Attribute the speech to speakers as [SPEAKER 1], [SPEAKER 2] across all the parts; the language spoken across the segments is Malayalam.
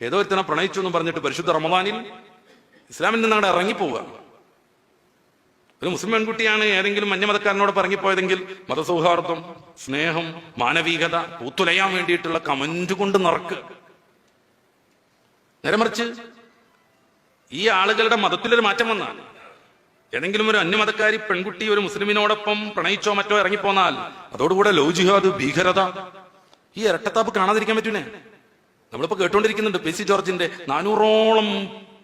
[SPEAKER 1] ഏതോ ഒരുത്തനെ പ്രണയിച്ചു എന്ന് പറഞ്ഞിട്ട് പരിശുദ്ധ റമദാനിൽ ഇസ്ലാമിൽ നിന്ന് അങ്ങോട്ട് ഇറങ്ങിപ്പോവുക. ഒരു മുസ്ലിം പെൺകുട്ടിയാണ് ഏതെങ്കിലും മഞ്ഞമതക്കാരനോട് പറഞ്ഞിപ്പോയതെങ്കിൽ മതസൗഹാർദ്ദം സ്നേഹം മാനവികത പൂത്തുലയാൻ വേണ്ടിയിട്ടുള്ള കമന്റ് കൊണ്ട് നിറക്ക്. നേരെ മറിച്ച് ഈ ആളുകളുടെ മതത്തിലൊരു മാറ്റം വന്നാൽ ഏതെങ്കിലും ഒരു അന്യമതക്കാരി പെൺകുട്ടി ഒരു മുസ്ലിമിനോടൊപ്പം പ്രണയിച്ചോ മറ്റോ ഇറങ്ങിപ്പോന്നാൽ അതോടുകൂടെ ലോജിഹാദ് ഭീകരത ഈ ഇരട്ടത്താപ്പ് കാണാതിരിക്കാൻ പറ്റൂനെ നമ്മളിപ്പോ കേട്ടുകൊണ്ടിരിക്കുന്നുണ്ട് പി സി ജോർജിന്റെ നാനൂറോളം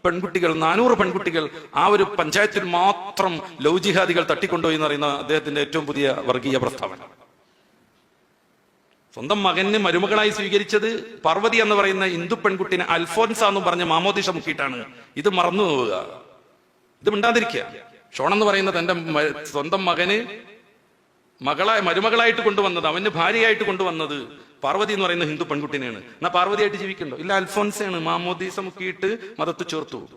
[SPEAKER 1] പെൺകുട്ടികൾ നാനൂറ് പെൺകുട്ടികൾ ആ ഒരു പഞ്ചായത്തിൽ മാത്രം ലോ ജിഹാദികൾ തട്ടിക്കൊണ്ടുപോയി എന്ന് പറയുന്ന അദ്ദേഹത്തിന്റെ ഏറ്റവും പുതിയ വർഗീയ പ്രസ്താവന. സ്വന്തം മകന് മരുമകളായി സ്വീകരിച്ചത് പാർവതി എന്ന് പറയുന്ന ഹിന്ദു പെൺകുട്ടിനെ അൽഫോൻസ എന്ന് പറഞ്ഞ മാമോദിഷ മുക്കിയിട്ടാണ്. ഇത് മറന്നു പോവുക. ഇത് മിണ്ടാതിരിക്കുക. ഷോൺ എന്ന് പറയുന്ന തന്റെ സ്വന്തം മകന് മകളായി മരുമകളായിട്ട് കൊണ്ടുവന്നത് അവന് ഭാര്യയായിട്ട് കൊണ്ടുവന്നത് പാർവതി എന്ന് പറയുന്ന ഹിന്ദു പെൺകുട്ടിനെയാണ്. എന്നാ പാർവതിയായിട്ട് ജീവിക്കണ്ടോ ഇല്ല അൽഫോൻസയാണ് മാമോദീസ മുക്കിയിട്ട് മതത്തിൽ ചേർത്തു.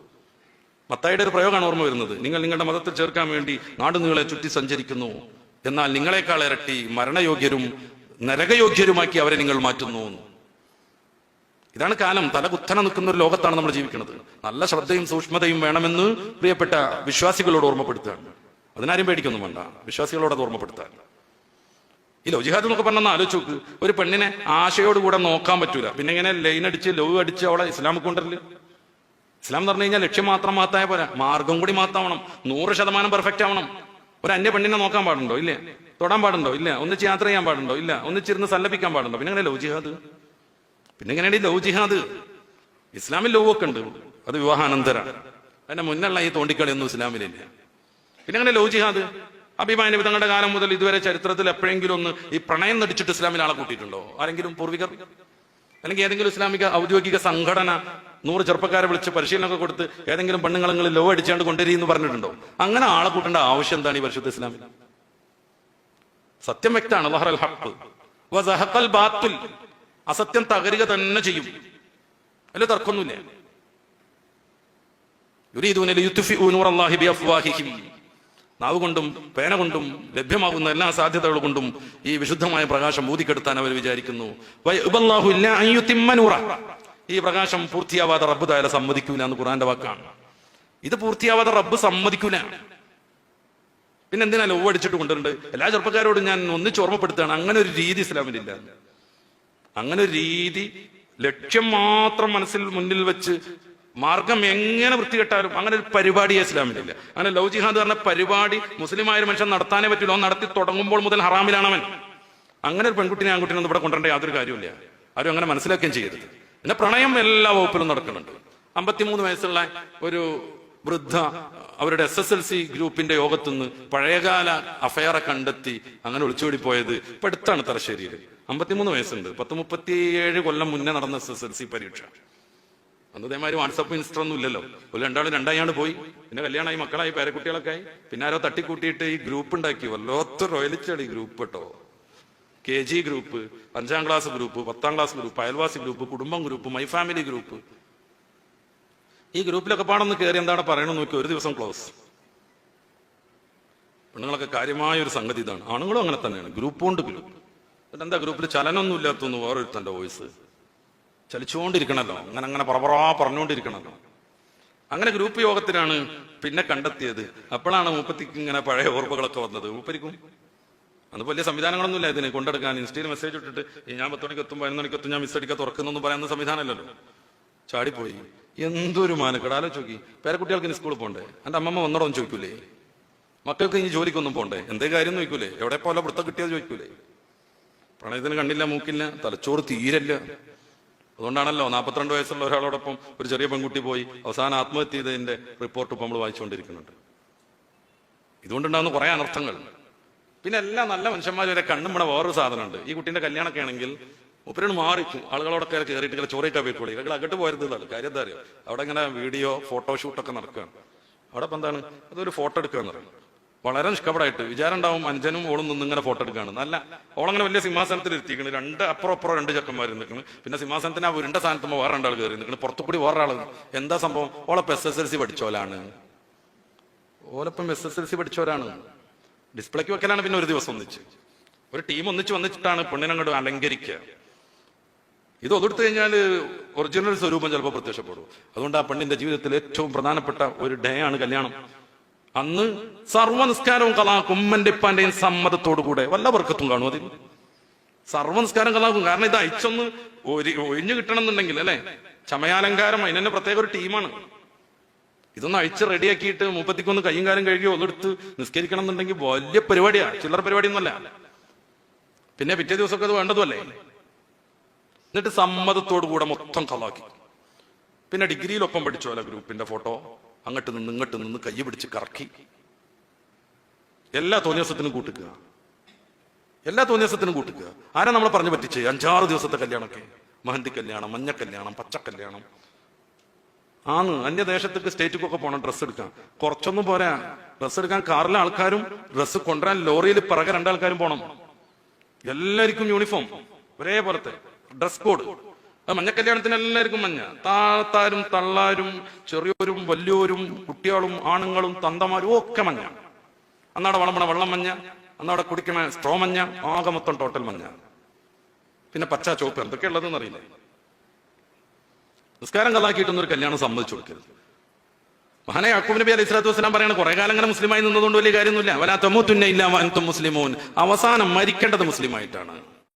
[SPEAKER 1] മത്തായിയുടെ ഒരു പ്രയോഗമാണ് ഓർമ്മ വരുന്നത്. നിങ്ങൾ നിങ്ങളുടെ മതത്തിൽ ചേർക്കാൻ വേണ്ടി നാട് നിങ്ങളെ ചുറ്റി സഞ്ചരിക്കുന്നു. എന്നാൽ നിങ്ങളെക്കാൾ ഇരട്ടി മരണയോഗ്യരും നരകയോഗ്യരുമാക്കി അവരെ നിങ്ങൾ മാറ്റുന്നു. ഇതാണ് കാലം. തല കുത്തന നിൽക്കുന്ന ഒരു ലോകത്താണ് നമ്മൾ ജീവിക്കുന്നത്. നല്ല ശ്രദ്ധയും സൂക്ഷ്മതയും വേണമെന്ന് പ്രിയപ്പെട്ട വിശ്വാസികളോട് ഓർമ്മപ്പെടുത്തുകയാണ്. അതിനാരും പേടിക്കൊന്നും വേണ്ട. വിശ്വാസികളോട് അത് ഓർമ്മപ്പെടുത്താൻ. ഈ ലവ് ജിഹാദ് എന്നൊക്കെ പറഞ്ഞാൽ ആലോചിച്ച് നോക്ക്. ഒരു പെണ്ണിനെ ആശയോട് കൂടെ നോക്കാൻ പറ്റൂല. പിന്നെ ഇങ്ങനെ ലൈൻ അടിച്ച് ലവ് അടിച്ച് അവളെ ഇസ്ലാമിൽ കൊണ്ടല്ലേ ഇസ്ലാം എന്ന് പറഞ്ഞു കഴിഞ്ഞാൽ ലക്ഷ്യം മാത്രം മാത്തായ പോലെ മാർഗം കൂടി മാത്താവണം നൂറ് ശതമാനം പെർഫെക്റ്റ് ആവണം. ഒരു അന്യ പെണ്ണിനെ നോക്കാൻ പാടുണ്ടോ? ഇല്ല. തൊടാൻ പാടുണ്ടോ? ഇല്ല. ഒന്നിച്ച് യാത്ര ചെയ്യാൻ പാടുണ്ടോ? ഇല്ല. ഒന്നിച്ചിരുന്ന് സല്ലപിക്കാൻ പാടുണ്ടോ? പിന്നെ അങ്ങനെ ലവ് പിന്നെ എങ്ങനെയാണ് ഈ ലവ് ഇസ്ലാമിൽ ലവ് ഒക്കെ ഉണ്ട്. അത് വിവാഹാനന്തര. അതിന്റെ മുന്നുള്ള ഈ തോണ്ടിക്കളിയൊന്നും ഇസ്ലാമിലില്ല. പിന്നെ അങ്ങനെ ലവ് അഭിമാന വിധങ്ങളുടെ കാലം മുതൽ ഇതുവരെ ചരിത്രത്തിൽ എപ്പോഴെങ്കിലും ഒന്ന് ഈ പ്രണയം നടിച്ചിട്ട് ഇസ്ലാമിൽ ആളെ കൂട്ടിയിട്ടുണ്ടോ? ആരെങ്കിലും പൂർവികർ? അല്ലെങ്കിൽ ഏതെങ്കിലും ഇസ്ലാമിക ഔദ്യോഗിക സംഘടന നൂറ് ചെറുപ്പക്കാരെ വിളിച്ച് പരിശീലനമൊക്കെ കൊടുത്ത് ഏതെങ്കിലും പെണ്ണുങ്ങൾ ലോ അടിച്ചാണ്ട് കൊണ്ടുവരിക എന്ന് പറഞ്ഞിട്ടുണ്ടോ? അങ്ങനെ ആളെ കൂട്ടേണ്ട ആവശ്യം എന്താണ് ഈ പരിശുദ്ധ ഇസ്ലാമിൽ സത്യം വ്യക്തമാണ്. ബാത്തുൽ. അസത്യം തകരുക തന്നെ ചെയ്യും. അല്ല തർക്കമൊന്നുമില്ല. നാവ് കൊണ്ടും പേന കൊണ്ടും ലഭ്യമാകുന്ന എല്ലാ സാധ്യതകൾ കൊണ്ടും ഈ വിശുദ്ധമായ പ്രകാശം ഊതിക്കെടുത്താൻ അവർ വിചാരിക്കുന്നു. ഈ പ്രകാശം പൂർത്തിയാവാതെ റബ്ബ് തായാലും സമ്മതിക്കൂല എന്ന് ഖുറാന്റെ വാക്കാണ്. ഇത് പൂർത്തിയാവാതെ റബ്ബ് സമ്മതിക്കൂല. പിന്നെ എന്തിനാ ലവ് അടിച്ചിട്ട് കൊണ്ടുവരുന്നുണ്ട് എല്ലാ ചെറുപ്പക്കാരോടും ഞാൻ ഒന്നിച്ച് ഓർമ്മപ്പെടുത്തുകയാണ് അങ്ങനെ ഒരു രീതി ഇസ്ലാമിലില്ല. അങ്ങനെ ഒരു രീതി ലക്ഷ്യം മാത്രം മനസ്സിൽ മുന്നിൽ വെച്ച് മാർഗം എങ്ങനെ വൃത്തികെട്ടാലും അങ്ങനെ ഒരു പരിപാടി ഇസ്ലാമിലില്ല. അങ്ങനെ ലവ് ജിഹാദ് പറഞ്ഞ പരിപാടി മുസ്ലിമായ ഒരു മനുഷ്യൻ നടത്താനേ പറ്റില്ല അവൻ നടത്തി തുടങ്ങുമ്പോൾ മുതൽ ഹറാമിലാണവൻ. അങ്ങനെ ഒരു പെൺകുട്ടിനെ ആൺകുട്ടിനെ ഒന്നും ഇവിടെ കൊണ്ടുവരേണ്ട യാതൊരു കാര്യമില്ല ആരും അങ്ങനെ മനസ്സിലാക്കുകയും ചെയ്യരുത്. പിന്നെ പ്രണയം എല്ലാ വകുപ്പിലും നടക്കുന്നുണ്ട്. അമ്പത്തിമൂന്ന് വയസ്സുള്ള ഒരു വൃദ്ധ അവരുടെ എസ് എസ് എൽ സി ഗ്രൂപ്പിന്റെ യോഗത്തുനിന്ന് പഴയകാല അഫയറെ കണ്ടെത്തി അങ്ങനെ ഒളിച്ചോടി പോയത് ഇപ്പൊ അടുത്താണ് തലശ്ശേരിയിൽ അമ്പത്തിമൂന്ന് വയസ്സുണ്ട്. പത്ത് മുപ്പത്തിയേഴ് കൊല്ലം മുന്നേ നടന്ന എസ് എസ് എൽ സി പരീക്ഷ. അന്ന് ഇതേമാതിരി വാട്സപ്പ് ഇൻസ്റ്റർ ഒന്നും ഇല്ലല്ലോ. ഒരു രണ്ടാളും രണ്ടായാണ് പോയി. പിന്നെ കല്യാണമായി മക്കളായി പേരക്കുട്ടികളൊക്കെ ആയി. പിന്നെ ആരോ തട്ടിക്കൂട്ടിയിട്ട് ഈ ഗ്രൂപ്പ് ഉണ്ടാക്കി. വല്ലാത്ത റോയലിച്ചാണ് ഈ ഗ്രൂപ്പ് കേട്ടോ. കെ ജി ഗ്രൂപ്പ് അഞ്ചാം ക്ലാസ് ഗ്രൂപ്പ് പത്താം ക്ലാസ് ഗ്രൂപ്പ് അയൽവാസി ഗ്രൂപ്പ് കുടുംബം ഗ്രൂപ്പ് മൈ ഫാമിലി ഗ്രൂപ്പ്. ഈ ഗ്രൂപ്പിലൊക്കെ പാടൊന്ന് കയറി എന്താണ് പറയണമെന്ന് നോക്കി ഒരു ദിവസം ക്ലോസ്. പെണ്ണുങ്ങളൊക്കെ കാര്യമായ ഒരു സംഗതി ഇതാണ്. ആണുങ്ങളും അങ്ങനെ തന്നെയാണ്. ഗ്രൂപ്പ് കൊണ്ട് ഗ്രൂപ്പ്. എന്താ ഗ്രൂപ്പിൽ ചലനമൊന്നും വേറൊരു തന്റെ വോയിസ്. ചലിച്ചുകൊണ്ടിരിക്കണല്ലോ. അങ്ങനെ അങ്ങനെ പറപറാ പറഞ്ഞുകൊണ്ടിരിക്കണല്ലോ. അങ്ങനെ ഗ്രൂപ്പ് യോഗത്തിലാണ് പിന്നെ കണ്ടെത്തിയത്. അപ്പോഴാണ് മൂപ്പത്തിക്ക് ഇങ്ങനെ പഴയ ഓർമ്മകളൊക്കെ വന്നത്. മൂപ്പരിക്കും അന്ന് വലിയ സംവിധാനങ്ങളൊന്നുമില്ല ഇതിന് കൊണ്ടെടുക്കാൻ. ഇൻസ്റ്റയിൽ മെസ്സേജ് ഇട്ടിട്ട് ഞാൻ പത്ത് മണിക്ക് എത്തും പതിനൊന്ന് മണിക്ക് എത്തും ഞാൻ മിസ് അടിക്കാൻ തുറക്കുന്നൊന്നും പറയുന്ന സംവിധാനമല്ലല്ലോ. ചാടിപ്പോയി. എന്തൊരു മാനക്കേട്. ആലോചിക്കി പേരക്കുട്ടികൾക്ക് ഇനി സ്കൂളിൽ പോകണ്ടേ എന്റെ അമ്മമ്മ ഒന്നോടൊന്നും ചോദിക്കൂലേ? മക്കൾക്ക് ഇനി ജോലിക്കൊന്നും പോകണ്ടേ എന്തേ കാര്യം ചോദിക്കൂലേ? എവിടെ പോലെ വൃത്തം കിട്ടിയത് ചോദിക്കൂലേ? പ്രണയത്തിന് കണ്ടില്ല മൂക്കില്ല തലച്ചോറ് തീരല്ല. അതുകൊണ്ടാണല്ലോ നാൽപ്പത്തിരണ്ട് വയസ്സുള്ള ഒരാളോടൊപ്പം ഒരു ചെറിയ പെൺകുട്ടി പോയി അവസാനം ആത്മഹത്യ ചെയ്തതിന്റെ റിപ്പോർട്ട് നമ്മൾ വായിച്ചുകൊണ്ടിരിക്കുന്നുണ്ട്. ഇതുകൊണ്ടുണ്ടാകുന്ന കുറേ അനർത്ഥങ്ങൾ. പിന്നെ എല്ലാ നല്ല മനുഷ്യന്മാരും കണ്ണും ഇവിടെ വേറൊരു സാധനമുണ്ട്. ഈ കുട്ടീന്റെ കല്യാണമൊക്കെ ആണെങ്കിൽ ഒപ്പരണ് മാറിക്കും ആളുകളോടൊക്കെ കയറിയിട്ട് ഇങ്ങനെ ചോറിയിട്ടാ പോയിക്കോളി ഞങ്ങൾ അകട്ട് പോയത് കാര്യം എന്താ അറിയാം? അവിടെ ഇങ്ങനെ വീഡിയോ ഫോട്ടോഷൂട്ടൊക്കെ നടക്കുകയാണ്. അവിടെ ഇപ്പം എന്താണ്? അതൊരു ഫോട്ടോ എടുക്കുക എന്ന് പറയും. വളരെ നിഷ്കപടായിട്ട് വിചാരം ഉണ്ടാവും അഞ്ചനും ഓളും നിന്ന് ഇങ്ങനെ ഫോട്ടോ എടുക്കുകയാണ് നല്ല ഓളങ്ങനെ വലിയ സിംഹാസനത്തിൽ എത്തിക്കണം രണ്ട് അപ്പുറം അപ്പുറം രണ്ട് ചെക്കന്മാർ നിൽക്കുന്നു പിന്നെ സിംഹാസനത്തിന് ആ ഉരുണ്ട സ്ഥാനത്തുമ്പോൾ വേറെ രണ്ടാൾ കയറി നിൽക്കുന്നു പുറത്തു കൂടി വേറെ ആൾ എന്താ സംഭവം? ഓളപ്പം എസ് എസ് എൽ സി പഠിച്ചോലാണ്. ഓലപ്പം എസ് എസ് എൽ സി പഠിച്ചവരാണ്. ഡിസ്പ്ലേക്ക് വെക്കലാണ് പിന്നെ ഒരു ദിവസം ഒന്നിച്ച്. ഒരു ടീം ഒന്നിച്ച് വന്നിട്ടാണ് പെണ്ണിനങ്ങോട്ട് അലങ്കരിക്കുക ഇത് ഒതെടുത്തു കഴിഞ്ഞാൽ ഒറിജിനൽ സ്വരൂപം ചിലപ്പോൾ പ്രത്യക്ഷപ്പെടും. അതുകൊണ്ട് ആ പെണ്ണിന്റെ ജീവിതത്തിൽ ഏറ്റവും പ്രധാനപ്പെട്ട ഒരു ഡേ ആണ് കല്യാണം. അന്ന് സർവനിസ്കാരവും കലാക്കും ഉമ്മന്റെ ഇപ്പാന്റെയും സമ്മതത്തോടു കൂടെ വല്ല വർക്കത്തും കാണും അതിൽ. സർവനസ്കാരം കലാക്കും കാരണം ഇത് അയച്ചൊന്ന് ഒഴിഞ്ഞു കിട്ടണം എന്നുണ്ടെങ്കിൽ അല്ലെ? ചമയാലങ്കാരം അതിന് പ്രത്യേക ഒരു ടീമാണ്. ഇതൊന്ന് അഴിച്ച് റെഡിയാക്കിയിട്ട് മുപ്പത്തിക്കൊന്ന് കയ്യും കാലം കഴുകി ഒന്നെടുത്ത് നിസ്കരിക്കണം എന്നുണ്ടെങ്കിൽ വലിയ പരിപാടിയാ. ചില്ലറ പരിപാടിയൊന്നുമല്ല. പിന്നെ പിറ്റേ ദിവസമൊക്കെ അത് വേണ്ടതുമല്ലേ എന്നിട്ട് സമ്മതത്തോടു കൂടെ മൊത്തം കലാക്കി. പിന്നെ ഡിഗ്രിയിലൊപ്പം പഠിച്ചു അല്ല ഗ്രൂപ്പിന്റെ ഫോട്ടോ. അങ്ങോട്ട് നിന്ന് ഇങ്ങോട്ട് നിന്ന് കൈ പിടിച്ച് കറക്കി. എല്ലാ തോന്നിയസത്തിനും കൂട്ടിക്കുക എല്ലാ തോന്നിയസത്തിനും കൂട്ടിക്കുക ആരാ നമ്മളെ പറഞ്ഞു പറ്റിച്ച്? അഞ്ചാറ് ദിവസത്തെ കല്യാണമൊക്കെ. മഹന്തി കല്യാണം മഞ്ഞ കല്യാണം പച്ച കല്യാണം. ആന്ന് അന്യദേശത്തേക്ക് സ്റ്റേറ്റിക്കൊക്കെ പോകണം ഡ്രസ്സ് എടുക്കാൻ. കുറച്ചൊന്നും പോരാ. ഡ്രസ്സ് എടുക്കാൻ കാറിലെ ആൾക്കാരും ഡ്രസ്സ് കൊണ്ടുവരാൻ ലോറിയിൽ പിറകെ രണ്ടാൾക്കാരും പോകണം എല്ലാവർക്കും യൂണിഫോം. ഒരേപോലത്തെ. Dress code. അത് മഞ്ഞ കല്യാണത്തിന് എല്ലാവർക്കും മഞ്ഞ. താത്താരും തള്ളാരും ചെറിയോരും വലിയോരും കുട്ടികളും ആണുങ്ങളും തന്തമാരും ഒക്കെ മഞ്ഞ. അന്നവിടെ വളമ്പണ വെള്ളം മഞ്ഞ. അന്നവിടെ കുടിക്കണ സ്ട്രോ മഞ്ഞ. ആകെ മൊത്തം ടോട്ടൽ മഞ്ഞ. പിന്നെ പച്ച ചോപ്പ് എന്തൊക്കെ ഉള്ളതെന്ന് അറിയില്ല. നിസ്കാരം കലാക്കിയിട്ടൊന്നും ഒരു കല്യാണം സമ്മതിച്ചു കൊടുക്കരുത്. മഹാനെ അക്കൂബ് നബി അലൈഹി സ്വലാത്തു വസ്സലാം കുറെ കാലം അങ്ങനെ മുസ്ലിമായി നിന്നതുകൊണ്ട് വലിയ കാര്യമൊന്നുമില്ല. വലാ തൊമ്മൂത്തുന്ന ഇല്ല മുസ്ലിമോൻ. അവസാനം മരിക്കേണ്ടത് മുസ്ലിമായിട്ടാണ്.